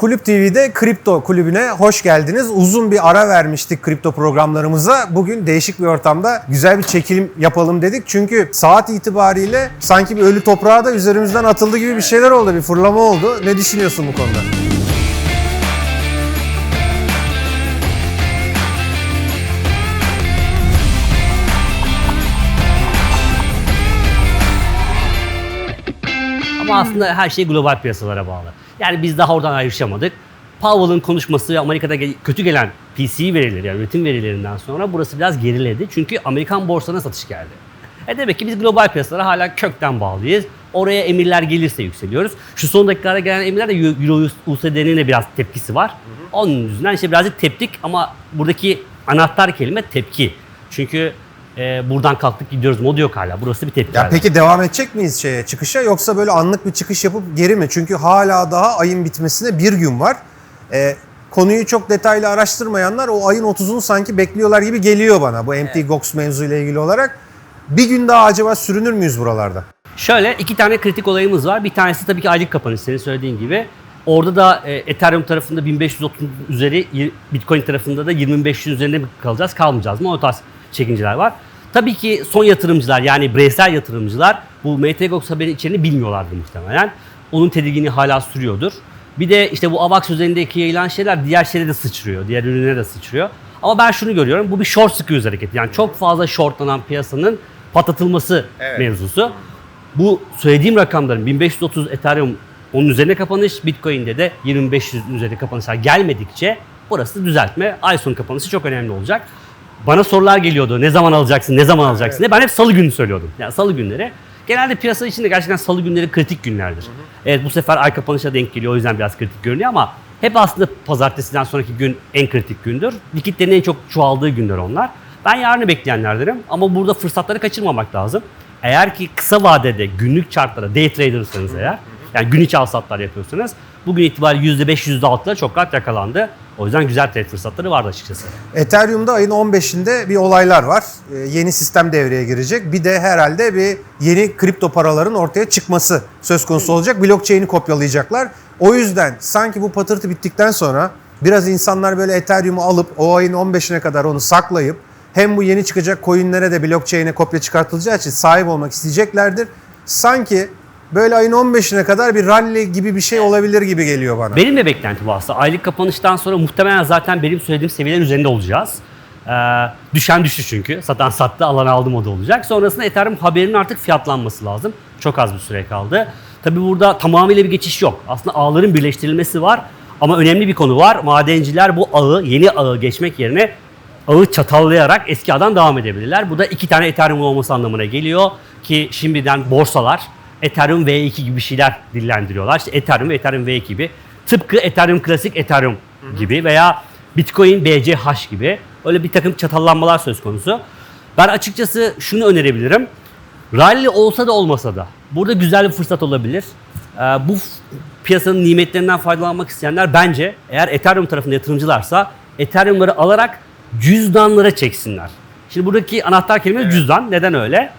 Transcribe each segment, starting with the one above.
Kulüp TV'de Kripto Kulübü'ne hoş geldiniz. Uzun bir ara vermiştik kripto programlarımıza. Bugün değişik bir ortamda güzel bir çekilim yapalım dedik. Çünkü saat itibariyle sanki bir ölü toprağa da üzerimizden atıldı gibi bir şeyler oldu. Bir fırlama oldu. Ne düşünüyorsun bu konuda? Ama aslında her şey global piyasalara bağlı. Yani biz daha oradan ayrışamadık. Powell'ın konuşması Amerika'da kötü gelen PCE verileri yani üretim verilerinden sonra burası biraz geriledi. Çünkü Amerikan borsasına satış geldi. E demek ki biz global piyasalara hala kökten bağlıyız. Oraya emirler gelirse yükseliyoruz. Şu son dakikalara gelen emirler de Euro USD'nin de biraz tepkisi var. Onun yüzünden işte birazcık teptik ama buradaki anahtar kelime tepki. Çünkü e, buradan kalktık gidiyoruz modu yok hala. Burası bir tepki. Ya hala. peki devam edecek miyiz şeye çıkışa yoksa böyle anlık bir çıkış yapıp geri mi? Çünkü hala daha ayın bitmesine bir gün var. Ee, konuyu çok detaylı araştırmayanlar o ayın 30'unu sanki bekliyorlar gibi geliyor bana bu MT Gox mevzuyla ilgili olarak. Bir gün daha acaba sürünür müyüz buralarda? Şöyle iki tane kritik olayımız var. Bir tanesi tabii ki aylık kapanış senin söylediğin gibi. Orada da e, Ethereum tarafında 1530 üzeri, Bitcoin tarafında da 20500 üzerinde mi kalacağız, kalmayacağız mı? O tarz çekinceler var. Tabii ki son yatırımcılar yani bireysel yatırımcılar bu MTGOX haberi içeriğini bilmiyorlardı muhtemelen. Onun tedirginliği hala sürüyordur. Bir de işte bu AVAX üzerindeki yayılan şeyler diğer şeylere de sıçrıyor. Diğer ürünlere de sıçrıyor. Ama ben şunu görüyorum. Bu bir short squeeze hareketi. Yani çok fazla shortlanan piyasanın patlatılması mevzusu. Bu söylediğim rakamların 1530 Ethereum onun üzerine kapanış, Bitcoin'de de 2500 üzerine kapanışlar gelmedikçe burası düzeltme. Ay sonu kapanışı çok önemli olacak. Bana sorular geliyordu. Ne zaman alacaksın, ne zaman alacaksın diye. Ben hep salı günü söylüyordum. Yani salı günleri. Genelde piyasa içinde gerçekten salı günleri kritik günlerdir. Evet bu sefer ay kapanışa denk geliyor. O yüzden biraz kritik görünüyor ama hep aslında pazartesiden sonraki gün en kritik gündür. Likitlerin en çok çoğaldığı günler onlar. Ben yarını bekleyenlerdenim ama burada fırsatları kaçırmamak lazım. Eğer ki kısa vadede günlük chartlara day trader'sanız eğer yani gün içi al satlar yapıyorsanız bugün itibariyle %5 %6'lara çok rahat yakalandı. O yüzden güzel trade fırsatları vardı açıkçası. Ethereum'da ayın 15'inde bir olaylar var. Ee, yeni sistem devreye girecek. Bir de herhalde bir yeni kripto paraların ortaya çıkması söz konusu olacak. Blockchain'i kopyalayacaklar. O yüzden sanki bu patırtı bittikten sonra biraz insanlar böyle Ethereum'u alıp o ayın 15'ine kadar onu saklayıp hem bu yeni çıkacak coinlere de blockchain'e kopya çıkartılacağı için sahip olmak isteyeceklerdir. Sanki böyle ayın 15'ine kadar bir rally gibi bir şey olabilir gibi geliyor bana. Benim de beklentim aslında. Aylık kapanıştan sonra muhtemelen zaten benim söylediğim seviyelerin üzerinde olacağız. Ee, düşen düştü çünkü. Satan sattı, alan aldı modu olacak. Sonrasında Ethereum haberinin artık fiyatlanması lazım. Çok az bir süre kaldı. Tabii burada tamamıyla bir geçiş yok. Aslında ağların birleştirilmesi var. Ama önemli bir konu var. Madenciler bu ağı, yeni ağı geçmek yerine ağı çatallayarak eski ağdan devam edebilirler. Bu da iki tane Ethereum olması anlamına geliyor ki şimdiden borsalar Ethereum V2 gibi şeyler dillendiriyorlar. İşte Ethereum ve Ethereum V2 gibi. Tıpkı Ethereum klasik Ethereum gibi veya Bitcoin BCH gibi öyle bir takım çatallanmalar söz konusu. Ben açıkçası şunu önerebilirim. Rally olsa da olmasa da burada güzel bir fırsat olabilir. Ee, bu piyasanın nimetlerinden faydalanmak isteyenler bence eğer Ethereum tarafında yatırımcılarsa Ethereum'ları alarak cüzdanlara çeksinler. Şimdi buradaki anahtar kelime cüzdan. Neden öyle?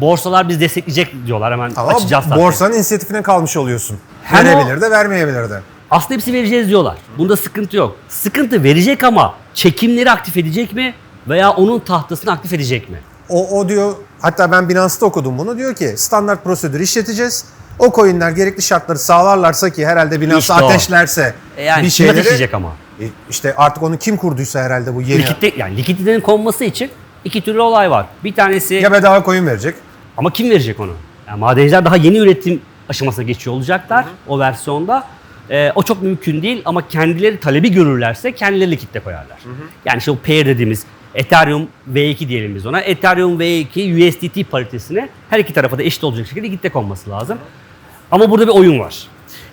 Borsalar biz destekleyecek diyorlar hemen Ama açacağız zaten. borsanın inisiyatifine kalmış oluyorsun. Hem Verebilir de vermeyebilir de. Aslında hepsi vereceğiz diyorlar. Bunda sıkıntı yok. Sıkıntı verecek ama çekimleri aktif edecek mi? Veya onun tahtasını aktif edecek mi? O, o diyor hatta ben Binance'da okudum bunu diyor ki standart prosedür işleteceğiz. O coinler gerekli şartları sağlarlarsa ki herhalde Binance İşte o. ateşlerse E yani bir kim şeyleri ateşleyecek ama? E, işte artık onu kim kurduysa herhalde bu yeni Likitte, yani likiditenin konması için iki türlü olay var. Bir tanesi ya bedava coin verecek. Ama kim verecek onu? Yani madenciler daha yeni üretim aşamasına geçiyor olacaklar o versiyonda. Ee, o çok mümkün değil ama kendileri talebi görürlerse kendileri likitte koyarlar. Yani işte o pair dediğimiz Ethereum V2 diyelim biz ona. Ethereum V2 USDT paritesine her iki tarafa da eşit olacak şekilde likitte konması lazım. Ama burada bir oyun var.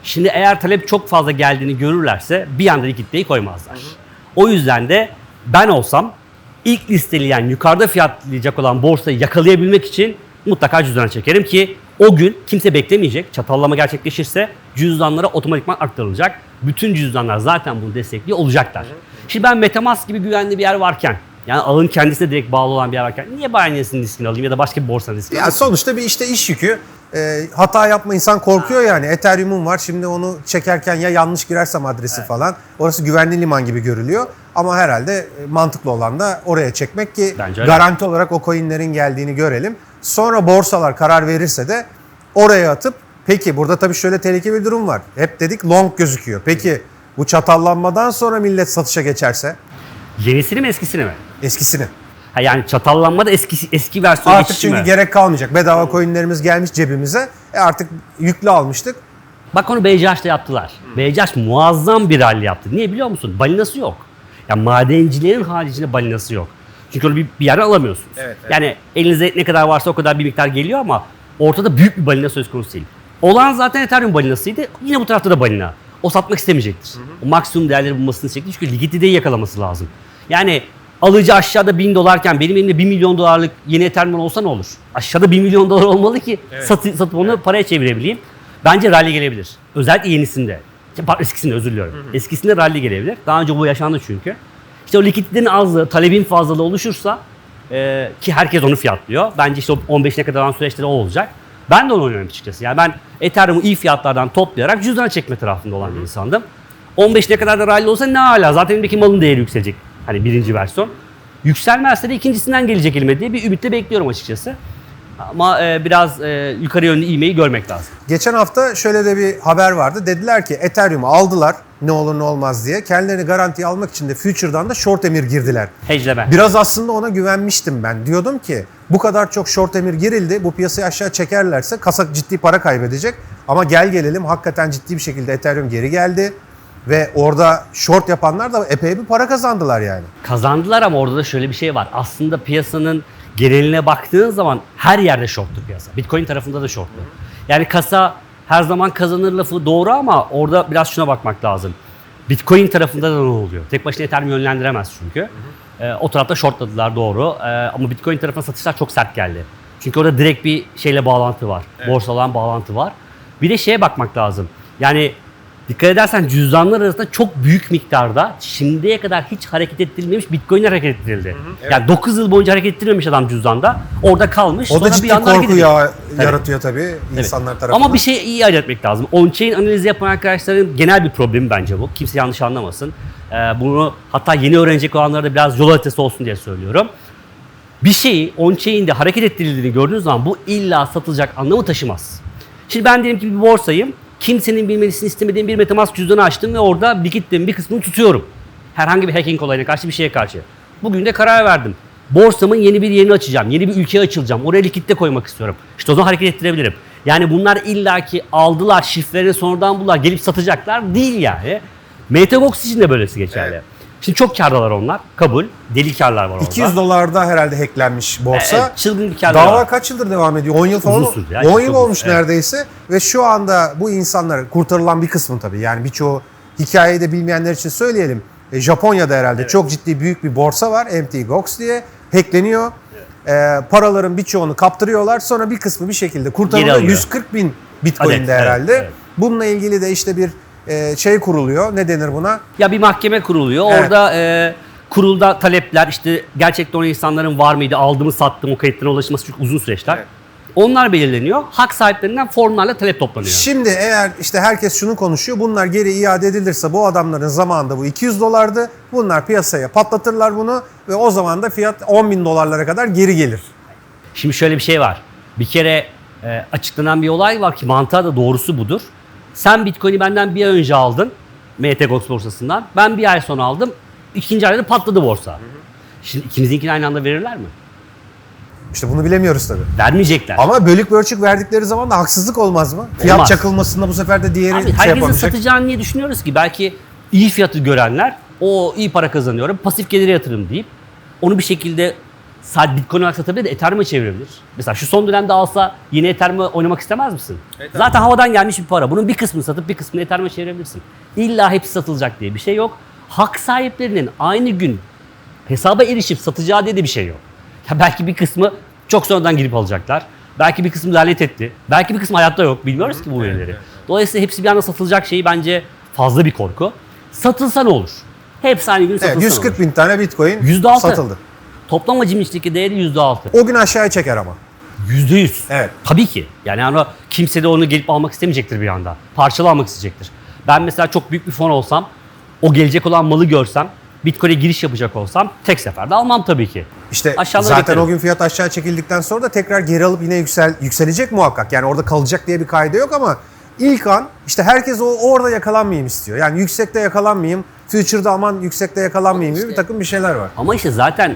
Şimdi eğer talep çok fazla geldiğini görürlerse bir anda likiditeyi koymazlar. O yüzden de ben olsam ilk listeleyen yukarıda fiyatlayacak olan borsayı yakalayabilmek için mutlaka cüzdana çekerim ki o gün kimse beklemeyecek. Çatallama gerçekleşirse cüzdanlara otomatikman aktarılacak. Bütün cüzdanlar zaten bunu destekliyor olacaklar. Şimdi ben Metamask gibi güvenli bir yer varken yani ağın kendisine direkt bağlı olan bir yer varken niye Binance'in riskini alayım ya da başka bir borsanın riskini Ya sonuçta bir işte iş yükü e, hata yapma insan korkuyor yani. Ethereum'um var şimdi onu çekerken ya yanlış girersem adresi falan. Orası güvenli liman gibi görülüyor. Ama herhalde e, mantıklı olan da oraya çekmek ki Bence öyle. garanti olarak o coinlerin geldiğini görelim. Sonra borsalar karar verirse de oraya atıp peki burada tabii şöyle tehlikeli bir durum var. Hep dedik long gözüküyor. Peki bu çatallanmadan sonra millet satışa geçerse Yenisini mi eskisini mi? eskisini. Ha yani çatallanma da eski eski versiyon Artık çünkü mi? gerek kalmayacak. Bedava coinlerimiz gelmiş cebimize. E artık yüklü almıştık. Bak onu BCH'da yaptılar. BCH muazzam bir rally yaptı. Niye biliyor musun? Balinası yok. Ya madencilerin haricinde balinası yok. Çünkü onu bir, bir yere alamıyorsunuz. Evet, evet. Yani elinize ne kadar varsa o kadar bir miktar geliyor ama ortada büyük bir balina söz konusu değil. Olan zaten Ethereum balinasıydı. Yine bu tarafta da balina. O satmak istemeyecektir. O maksimum değerleri bulmasını isteyecektir. Çünkü likiditeyi yakalaması lazım. Yani alıcı aşağıda 1000 dolarken benim elimde 1 milyon dolarlık yeni Ethereum olsa ne olur? Aşağıda 1 milyon dolar olmalı ki satı- satıp onu paraya çevirebileyim. Bence rally gelebilir. Özellikle yenisinde. Eskisinde özür diliyorum. Eskisinde rally gelebilir. Daha önce bu yaşandı çünkü. İşte o likiditenin azlığı, talebin fazlalığı oluşursa e, ki herkes onu fiyatlıyor. Bence işte o 15'ine kadar olan süreçte o olacak. Ben de onu oynuyorum açıkçası. Yani ben Ethereum'u iyi fiyatlardan toplayarak cüzdana çekme tarafında olan bir insandım. 15'ine kadar da rally olsa ne hala. Zaten elimdeki malın değeri yükselecek. Hani birinci versiyon. Yükselmezse de ikincisinden gelecek elime diye bir ümitle bekliyorum açıkçası. Ama e, biraz e, yukarı yönlü ivmeyi görmek lazım. Geçen hafta şöyle de bir haber vardı. Dediler ki Ethereum'u aldılar ne olur ne olmaz diye. Kendilerini garantiye almak için de Future'dan da short emir girdiler. Hedgeleme. Biraz aslında ona güvenmiştim ben. Diyordum ki bu kadar çok short emir girildi. Bu piyasayı aşağı çekerlerse kasa ciddi para kaybedecek. Ama gel gelelim hakikaten ciddi bir şekilde Ethereum geri geldi. Ve orada short yapanlar da epey bir para kazandılar yani. Kazandılar ama orada da şöyle bir şey var. Aslında piyasanın geneline baktığın zaman her yerde shorttu piyasa. Bitcoin tarafında da shorttu. Yani kasa her zaman kazanır lafı doğru ama orada biraz şuna bakmak lazım. Bitcoin tarafında da ne oluyor? Tek başına Ethereum yönlendiremez çünkü. Ee, o tarafta shortladılar doğru. Ee, ama Bitcoin tarafına satışlar çok sert geldi. Çünkü orada direkt bir şeyle bağlantı var. Borsalan bağlantı var. Bir de şeye bakmak lazım. Yani Dikkat edersen cüzdanlar arasında çok büyük miktarda şimdiye kadar hiç hareket ettirilmemiş Bitcoin'ler hareket ettirildi. Yani 9 yıl boyunca hareket ettirilmemiş adam cüzdanda. Orada kalmış. O da ciddi bir korku ya Evet. yaratıyor tabii Evet. insanlar tarafından. Ama bir şey iyi ayırt etmek lazım. On-chain analizi yapan arkadaşların genel bir problemi bence bu. Kimse yanlış anlamasın. Ee, bunu hatta yeni öğrenecek olanlara da biraz yol haritası olsun diye söylüyorum. Bir şeyi on-chain'de hareket ettirildiğini gördüğünüz zaman bu illa satılacak anlamı taşımaz. Şimdi ben diyelim ki bir borsayım. Kimsenin bilmesini istemediğim bir Metamask cüzdanı açtım ve orada likiditemin bir kısmını tutuyorum. Herhangi bir hacking olayına karşı bir şeye karşı. Bugün de karar verdim. Borsamın yeni bir yerini açacağım. Yeni bir ülkeye açılacağım. Oraya likitte koymak istiyorum. İşte o zaman hareket ettirebilirim. Yani bunlar illaki aldılar, şifrelerini sonradan buldular, gelip satacaklar değil yani. MTGOX için de böylesi geçerli. Şimdi çok kardalar onlar. Kabul. Deli karlar var orada. 200 dolarda herhalde hacklenmiş borsa. Evet, çılgın karlar Dava var. kaç yıldır devam ediyor? 10 yıl falan. Uzun sürdü ya, 10 çok yıl uzun, olmuş evet. neredeyse ve şu anda bu insanlar kurtarılan bir kısmı tabii. Yani birçoğu hikayeyi de bilmeyenler için söyleyelim. E, Japonya'da herhalde çok ciddi büyük bir borsa var MTGOX diye hackleniyor. E, paraların birçoğunu kaptırıyorlar. Sonra bir kısmı bir şekilde Geri kurtarılıyor. alıyor. 140 bin Bitcoin'de Adet, evet, herhalde. evet. Bununla ilgili de işte bir e, şey kuruluyor. Ne denir buna? Ya bir mahkeme kuruluyor. Evet. Orada e, kurulda talepler işte gerçekten o insanların var mıydı, aldı mı sattı mı, o kayıtlarına ulaşması çok uzun süreçler. Evet. Onlar belirleniyor. Hak sahiplerinden formlarla talep toplanıyor. Şimdi eğer işte herkes şunu konuşuyor. Bunlar geri iade edilirse bu adamların zamanında bu 200 dolardı. Bunlar piyasaya patlatırlar bunu ve o zaman da fiyat 10 bin dolarlara kadar geri gelir. Şimdi şöyle bir şey var. Bir kere e, açıklanan bir olay var ki mantığa da doğrusu budur. Sen Bitcoin'i benden bir ay önce aldın. MTGOX borsasından. Ben bir ay sonra aldım. İkinci ayda da patladı borsa. Şimdi ikimizinkini aynı anda verirler mi? İşte bunu bilemiyoruz tabii. Vermeyecekler. Ama bölük bölçük verdikleri zaman da haksızlık olmaz mı? Fiyat Olmaz. çakılmasında bu sefer de diğeri Abi şey herkesin yapamayacak. satacağını niye düşünüyoruz ki? Belki iyi fiyatı görenler o iyi para kazanıyorum, pasif gelire yatırım deyip onu bir şekilde sadece Bitcoin olarak satabilir de Ethereum'a çevirebilir. Mesela şu son dönemde alsa yine Ethereum'a oynamak istemez misin? Zaten havadan gelmiş bir para. Bunun bir kısmını satıp bir kısmını Ethereum'a çevirebilirsin. İlla hepsi satılacak diye bir şey yok. Hak sahiplerinin aynı gün hesaba erişip satacağı diye de bir şey yok. Ya belki bir kısmı çok sonradan girip alacaklar. Belki bir kısmı lanet etti. Belki bir kısmı hayatta yok. Bilmiyoruz ki bu verileri. Dolayısıyla hepsi bir anda satılacak şeyi bence fazla bir korku. Satılsa ne olur? Hepsi aynı gün satılsa Evet, ne 140 olur? bin tane bitcoin %6. satıldı. Toplam hacim içindeki değeri %6. O gün aşağıya çeker ama. Yüzde yüz. Evet. Tabii ki. Yani hani kimse de onu gelip almak istemeyecektir bir anda. Parçalı almak isteyecektir. Ben mesela çok büyük bir fon olsam, o gelecek olan malı görsem, Bitcoin'e giriş yapacak olsam tek seferde almam tabii ki. İşte Aşağılara zaten beklerim. o gün fiyat aşağı çekildikten sonra da tekrar geri alıp yine yüksel, yükselecek muhakkak. Yani orada kalacak diye bir kaydı yok ama ilk an işte herkes o orada yakalanmayayım istiyor. Yani yüksekte yakalanmayayım, future'da aman yüksekte yakalanmayayım gibi bir takım bir şeyler var. Ama işte zaten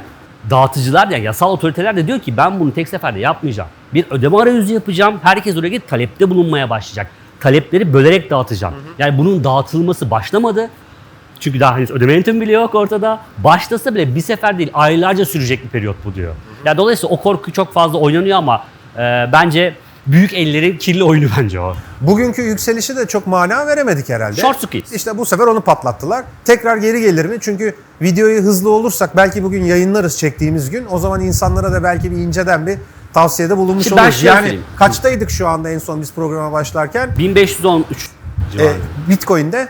dağıtıcılar yani yasal otoriteler de diyor ki ben bunu tek seferde yapmayacağım. Bir ödeme arayüzü yapacağım. Herkes oraya gidip talepte bulunmaya başlayacak. Talepleri bölerek dağıtacağım. Yani bunun dağıtılması başlamadı. Çünkü daha henüz ödeme yöntemi bile yok ortada. Başlasa bile bir sefer değil aylarca sürecek bir periyot bu diyor. Yani dolayısıyla o korku çok fazla oynanıyor ama e, bence büyük ellerin kirli oyunu bence o. Bugünkü yükselişi de çok mana veremedik herhalde. Short squeeze. İşte bu sefer onu patlattılar. Tekrar geri gelir mi? Çünkü videoyu hızlı olursak belki bugün yayınlarız çektiğimiz gün. O zaman insanlara da belki bir inceden bir tavsiyede bulunmuş Şimdi oluruz. şöyle Yani kaçtaydık şu anda en son biz programa başlarken? 1513 E, civarı. Bitcoin'de E,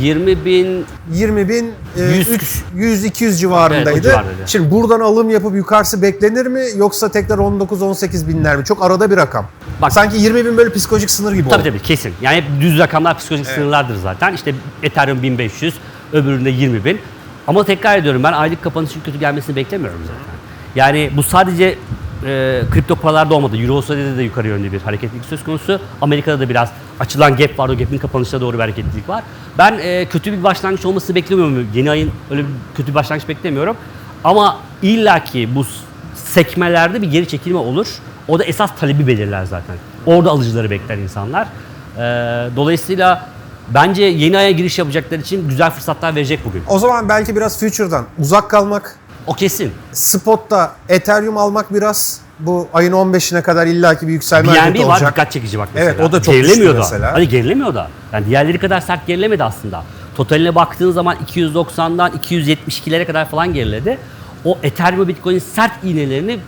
20 bin 20 bin, e, 100 üç- 100-200 civarındaydı. Evet, o civardaydı. Şimdi buradan alım yapıp yukarısı beklenir mi yoksa tekrar 19-18 binler mi? Çok arada bir rakam. Bak- Sanki 20 bin böyle psikolojik sınır gibi Tabii oldu. tabii kesin. Yani hep düz rakamlar psikolojik sınırlardır zaten. İşte Ethereum 1500, öbüründe 20 bin. Ama tekrar ediyorum ben aylık kapanışın kötü gelmesini beklemiyorum zaten. Yani bu sadece e, kripto paralarda olmadı. Euro USD'de de yukarı yönlü bir hareketlilik söz konusu. Amerika'da da biraz açılan gap var. O gap'in kapanışına doğru bir hareketlilik var. Ben e, kötü bir başlangıç olmasını beklemiyorum. Yeni ayın öyle bir kötü bir başlangıç beklemiyorum. Ama illaki bu sekmelerde bir geri çekilme olur. O da esas talebi belirler zaten. Orada alıcıları bekler insanlar. Ee, dolayısıyla bence yeni aya giriş yapacaklar için güzel fırsatlar verecek bugün. O zaman belki biraz future'dan uzak kalmak, O kesin. Spot'ta Ethereum almak biraz bu ayın 15'ine kadar illaki bir yükselme hareketi BNB var olacak. dikkat çekici bak mesela. Evet, o da çok gerilemiyor da. mesela. Hani gerilemiyor da. Yani diğerleri kadar sert gerilemedi aslında. Totaline baktığın zaman 290'dan 272'lere kadar falan geriledi. O Ethereum ve Bitcoin'in sert iğnelerini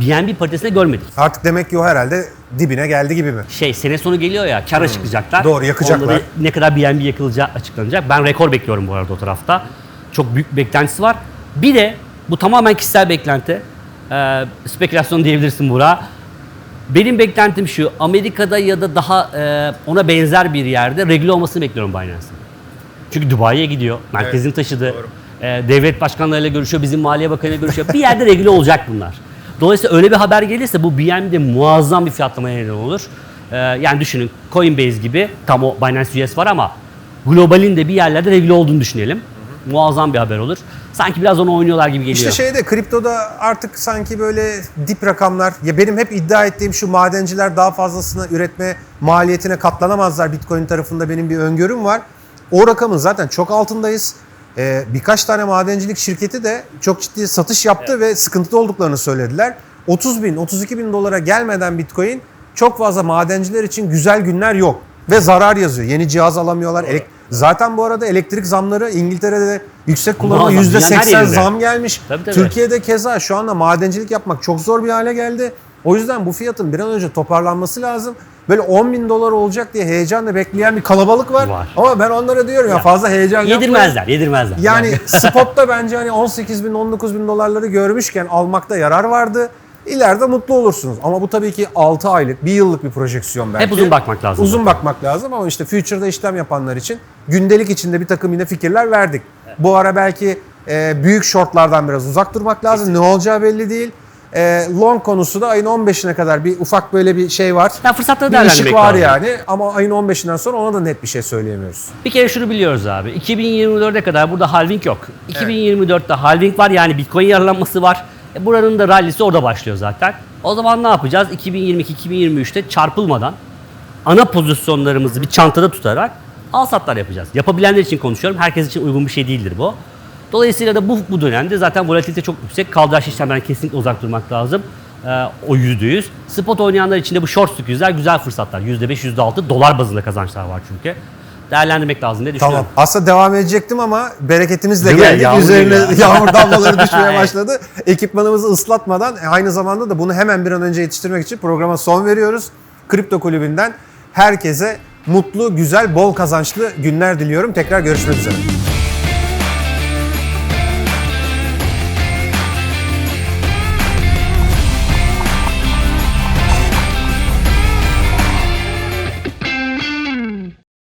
BNB paritesinde görmedik. Artık demek ki o herhalde dibine geldi gibi mi? şey sene sonu geliyor ya kar açıklayacaklar. Hmm. Doğru, yakacaklar. Onda da ne kadar BNB yakılacağı açıklanacak. Ben rekor bekliyorum bu arada o tarafta. Çok büyük bir beklentisi var. Bir de bu tamamen kişisel beklenti. Ee, spekülasyon diyebilirsin Burak. Benim beklentim şu. Amerika'da ya da daha e, ona benzer bir yerde regüle olmasını bekliyorum Binance'ın. Çünkü Dubai'ye gidiyor. Merkezini taşıdı. Ee, devlet başkanlarıyla görüşüyor. Bizim Maliye Bakanı'yla görüşüyor. Bir yerde regüle olacak bunlar. Dolayısıyla öyle bir haber gelirse bu BNB'de muazzam bir fiyatlamaya neden olur. Ee, yani düşünün Coinbase gibi tam o Binance US var ama globalin de bir yerlerde regüle olduğunu düşünelim. Muazzam bir haber olur. Sanki biraz onu oynuyorlar gibi geliyor. İşte şeyde kriptoda artık sanki böyle dip rakamlar ya benim hep iddia ettiğim şu madenciler daha fazlasını üretme maliyetine katlanamazlar Bitcoin tarafında benim bir öngörüm var. O rakamın zaten çok altındayız. Ee, birkaç tane madencilik şirketi de çok ciddi satış yaptı ve sıkıntıda olduklarını söylediler. 30 bin, 32 bin dolara gelmeden Bitcoin çok fazla madenciler için güzel günler yok. Ve zarar yazıyor. Yeni cihaz alamıyorlar. Elek- Zaten bu arada elektrik zamları İngiltere'de de yüksek kullanıma %80 yerinde. zam gelmiş. Tabii, tabii. Türkiye'de keza şu anda madencilik yapmak çok zor bir hale geldi. O yüzden bu fiyatın bir an önce toparlanması lazım. Böyle 10 bin dolar olacak diye heyecanla bekleyen bir kalabalık var. Var. Ama ben onlara diyorum ya, Ya, fazla heyecan yapmayın. yedirmezler, yedirmezler. Yani spotta bence hani 18 bin 19 bin dolarları görmüşken almakta yarar vardı. İleride mutlu olursunuz. Ama bu tabii ki 6 aylık, 1 yıllık bir projeksiyon belki. Hep uzun bakmak lazım. Uzun bakmak lazım ama işte future'da işlem yapanlar için gündelik içinde bir takım yine fikirler verdik. Bu ara belki e, büyük shortlardan biraz uzak durmak lazım. Ne olacağı belli değil. E, long konusu da ayın 15'ine kadar bir ufak böyle bir şey var. Ya fırsatları Bir ışık var lazım. yani ama ayın 15'inden sonra ona da net bir şey söyleyemiyoruz. Bir kere şunu biliyoruz abi. 2024'e kadar burada halving yok. 2024'te halving var yani Bitcoin yararlanması var. E buranın da rallisi orada başlıyor zaten. O zaman ne yapacağız? 2022-2023'te çarpılmadan ana pozisyonlarımızı bir çantada tutarak al satlar yapacağız. Yapabilenler için konuşuyorum. Herkes için uygun bir şey değildir bu. Dolayısıyla da bu, bu dönemde zaten volatilite çok yüksek. Kaldıraç işlemlerden kesinlikle uzak durmak lazım. Ee, o %100. Spot oynayanlar için de bu short squeeze'ler güzel fırsatlar. %5, %6 dolar bazında kazançlar var çünkü. Değerlendirmek lazım diye düşünüyorum. Tamam. Aslında devam edecektim ama bereketimizle Değil mi? geldik. Yağmur Üzerine geliyor. yağmur damlaları düşmeye başladı. Ekipmanımızı ıslatmadan e, aynı zamanda da bunu hemen bir an önce yetiştirmek için programa son veriyoruz. Kripto Kulübü'nden herkese mutlu, güzel, bol kazançlı günler diliyorum. Tekrar görüşmek üzere.